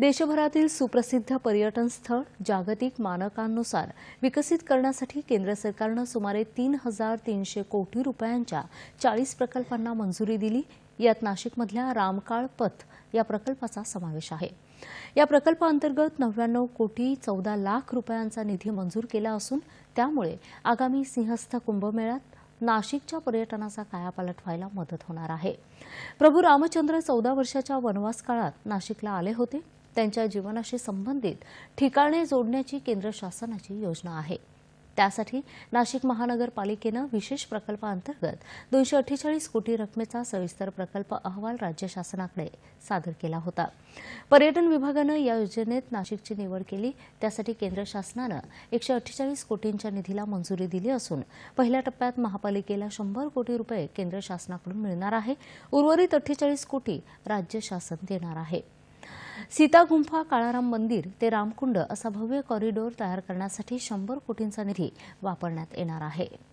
देशभरातील सुप्रसिद्ध पर्यटन स्थळ जागतिक मानकांनुसार विकसित करण्यासाठी केंद्र सरकारनं सुमारे तीन हजार तीनशे कोटी रुपयांच्या चाळीस प्रकल्पांना मंजुरी दिली. यात नाशिकमधल्या रामकाळ पथ या प्रकल्पाचा समावेश आहे. या प्रकल्पाअंतर्गत नव्याण्णव कोटी चौदा लाख रुपयांचा निधी मंजूर केला असून त्यामुळे आगामी सिंहस्थ कुंभमेळ्यात नाशिकच्या पर्यटनाचा कायापालट व्हायला मदत होणार आहे. प्रभू रामचंद्र चौदा वर्षाच्या वनवास काळात नाशिकला आले होते. त्यांच्या जीवनाशी संबंधित ठिकाणे जोडण्याची केंद्र शासनाची योजना आहे. त्यासाठी नाशिक महानगरपालिकेनं विशेष प्रकल्पाअंतर्गत दोनशे अठ्ठेचाळीस कोटी रकमेचा सविस्तर प्रकल्प अहवाल राज्य शासनाकडे सादर केला होता. पर्यटन विभागानं या योजनेत नाशिकची निवड केली. त्यासाठी केंद्र शासनानं एकशे अठ्ठेचाळीस कोटींच्या निधीला मंजुरी दिली असून पहिल्या टप्प्यात महापालिकेला शंभर कोटी रुपये केंद्र शासनाकडून मिळणार आहे. उर्वरित अठ्ठेचाळीस कोटी राज्य शासन देणार आहे. सीतागुंफा काळाराम मंदिर ते रामकुंड असा भव्य कॉरिडॉर तयार करण्यासाठी शंभर कोटींचा निधी वापरण्यात येणार आहे.